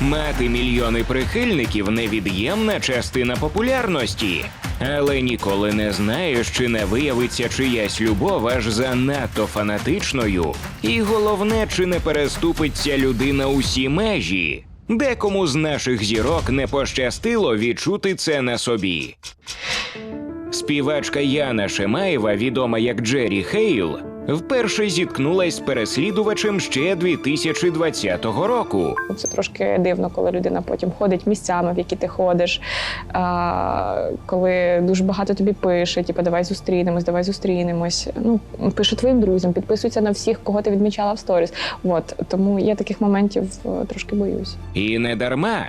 Мати мільйони прихильників невід'ємна частина популярності. Але ніколи не знаєш, чи не виявиться чиясь любов аж занадто фанатичною. І головне, чи не переступиться людина усі межі. Декому з наших зірок не пощастило відчути це на собі. Співачка Яна Шемаєва, відома як Джері Хейл, вперше зіткнулась з переслідувачем ще 2020 року. Це трошки дивно, коли людина потім ходить місцями, в які ти ходиш. А, коли дуже багато тобі пише, типу, давай зустрінемось, давай зустрінемось. Ну, пише твоїм друзям, підписується на всіх, кого ти відмічала в сторіс. От тому я таких моментів е, трошки боюсь. І не дарма.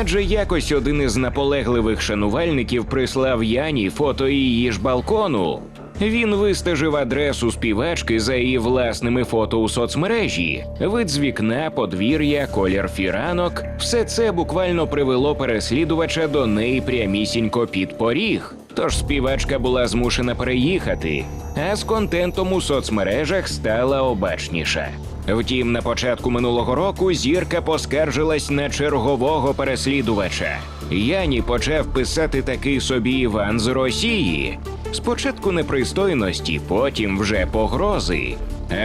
Адже якось один із наполегливих шанувальників прислав Яні фото її ж балкону. Він вистежив адресу співачки за її власними фото у соцмережі. Вид з вікна, подвір'я, колір фіранок все це буквально привело переслідувача до неї прямісінько під поріг. Тож співачка була змушена переїхати, а з контентом у соцмережах стала обачніша. Втім, на початку минулого року зірка поскаржилась на чергового переслідувача. Яні почав писати такий собі Іван з Росії. Спочатку непристойності, потім вже погрози.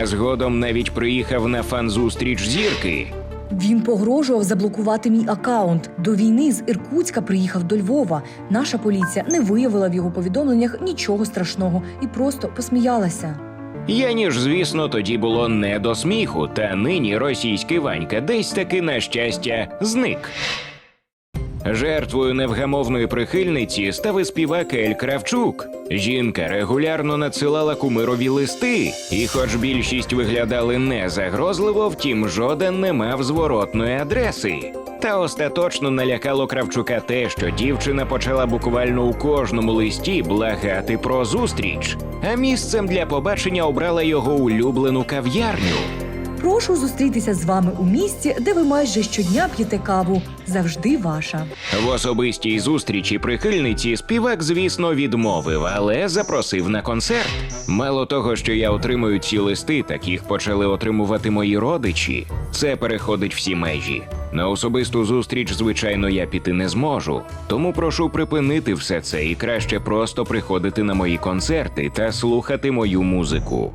А згодом навіть приїхав на фан-зустріч зірки. Він погрожував заблокувати мій акаунт. До війни з Іркутська приїхав до Львова. Наша поліція не виявила в його повідомленнях нічого страшного і просто посміялася. Яні ж, звісно, тоді було не до сміху, та нині російський Ванька десь таки на щастя зник. Жертвою невгамовної прихильниці став і співак Ель Кравчук. Жінка регулярно надсилала кумирові листи, і, хоч більшість виглядали не загрозливо, втім жоден не мав зворотної адреси. Та остаточно налякало Кравчука те, що дівчина почала буквально у кожному листі благати про зустріч, а місцем для побачення обрала його улюблену кав'ярню. Прошу зустрітися з вами у місті, де ви майже щодня п'єте каву. Завжди ваша. В особистій зустрічі прихильниці співак, звісно, відмовив, але запросив на концерт. Мало того, що я отримую ці листи, так їх почали отримувати мої родичі. Це переходить всі межі. На особисту зустріч, звичайно, я піти не зможу. Тому прошу припинити все це і краще просто приходити на мої концерти та слухати мою музику.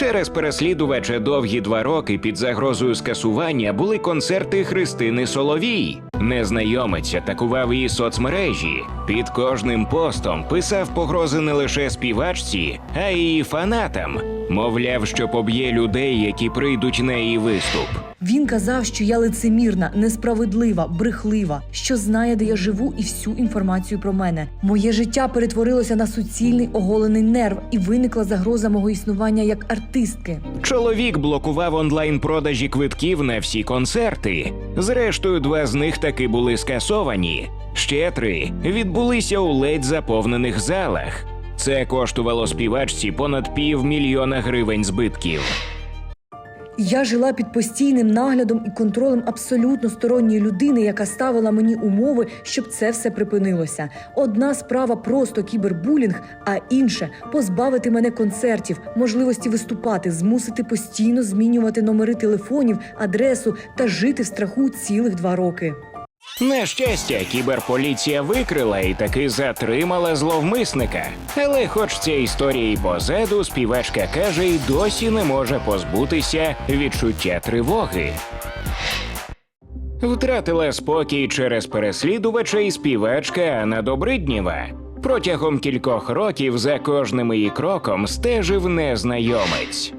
Через переслідувача довгі два роки під загрозою скасування були концерти Христини Соловій. Незнайомець атакував її соцмережі. Під кожним постом писав погрози не лише співачці, а й її фанатам. Мовляв, що поб'є людей, які прийдуть на її виступ. Він казав, що я лицемірна, несправедлива, брехлива, що знає, де я живу, і всю інформацію про мене. Моє життя перетворилося на суцільний оголений нерв, і виникла загроза мого існування як артистки. Чоловік блокував онлайн-продажі квитків на всі концерти. Зрештою, два з них таки були скасовані. Ще три відбулися у ледь заповнених залах. Це коштувало співачці понад півмільйона гривень збитків. Я жила під постійним наглядом і контролем абсолютно сторонньої людини, яка ставила мені умови, щоб це все припинилося. Одна справа просто кібербулінг, а інше позбавити мене концертів, можливості виступати, змусити постійно змінювати номери телефонів, адресу та жити в страху цілих два роки. На щастя, кіберполіція викрила і таки затримала зловмисника. Але, хоч ця історія і позаду, співачка каже, і досі не може позбутися відчуття тривоги. Втратила спокій через переслідувача і співачка Анна Добриднєва. Протягом кількох років за кожним її кроком стежив незнайомець.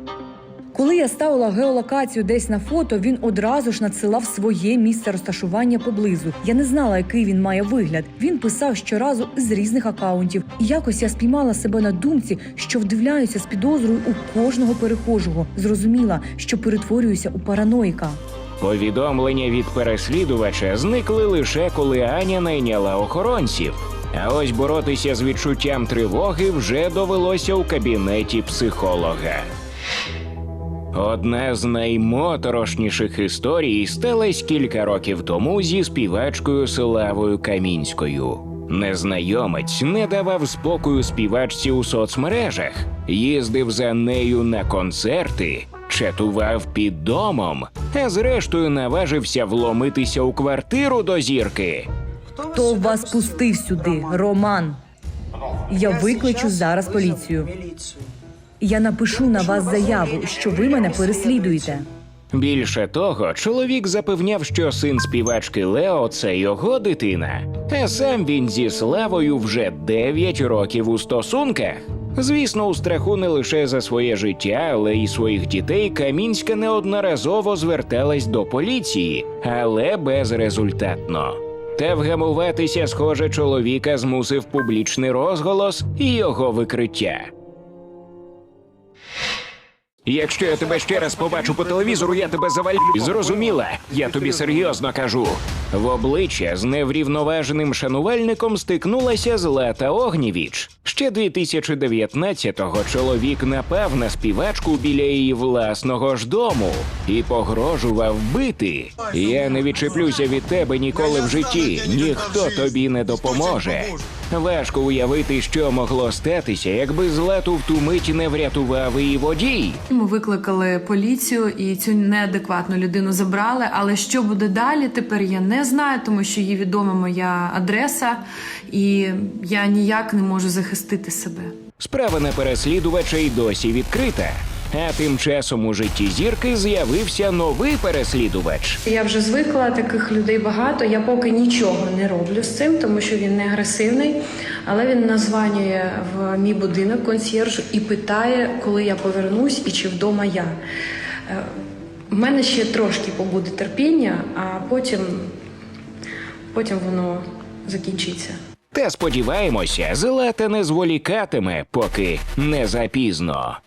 Коли я ставила геолокацію десь на фото, він одразу ж надсилав своє місце розташування поблизу. Я не знала, який він має вигляд. Він писав щоразу з різних акаунтів. І якось я спіймала себе на думці, що вдивляюся з підозрою у кожного перехожого. Зрозуміла, що перетворююся у параноїка. Повідомлення від переслідувача зникли лише коли Аня найняла охоронців. А ось боротися з відчуттям тривоги вже довелося у кабінеті психолога. Одна з наймоторошніших історій сталася кілька років тому зі співачкою Славою Камінською. Незнайомець не давав спокою співачці у соцмережах, їздив за нею на концерти, чатував під домом, а зрештою наважився вломитися у квартиру до зірки. Хто вас пустив сюди? Роман. Я викличу зараз поліцію. Я напишу на вас заяву, що ви мене переслідуєте. Більше того, чоловік запевняв, що син співачки Лео це його дитина, а сам він зі славою вже 9 років у стосунках. Звісно, у страху не лише за своє життя, але й своїх дітей Камінська неодноразово зверталась до поліції, але безрезультатно. Та вгамуватися, схоже, чоловіка змусив публічний розголос і його викриття. Якщо я тебе ще раз побачу по телевізору, я тебе завалю. Зрозуміла? Я тобі серйозно кажу. В обличчя з неврівноваженим шанувальником стикнулася Злата Огнєвіч. Ще 2019-го чоловік напав на співачку біля її власного ж дому і погрожував бити. Я не відчеплюся від тебе ніколи в житті. Ніхто тобі не допоможе. Важко уявити, що могло статися, якби злату в ту мить не врятував її водій. Ми викликали поліцію і цю неадекватну людину забрали. Але що буде далі, тепер я не знаю, тому що їй відома моя адреса, і я ніяк не можу захистити себе. Справа на переслідувача й досі відкрита. А тим часом у житті зірки з'явився новий переслідувач. Я вже звикла, таких людей багато. Я поки нічого не роблю з цим, тому що він не агресивний. Але він названює в мій будинок консьєржу і питає, коли я повернусь і чи вдома я. Е, В мене ще трошки побуде терпіння, а потім, потім воно закінчиться. Та сподіваємося, злата не зволікатиме, поки не запізно.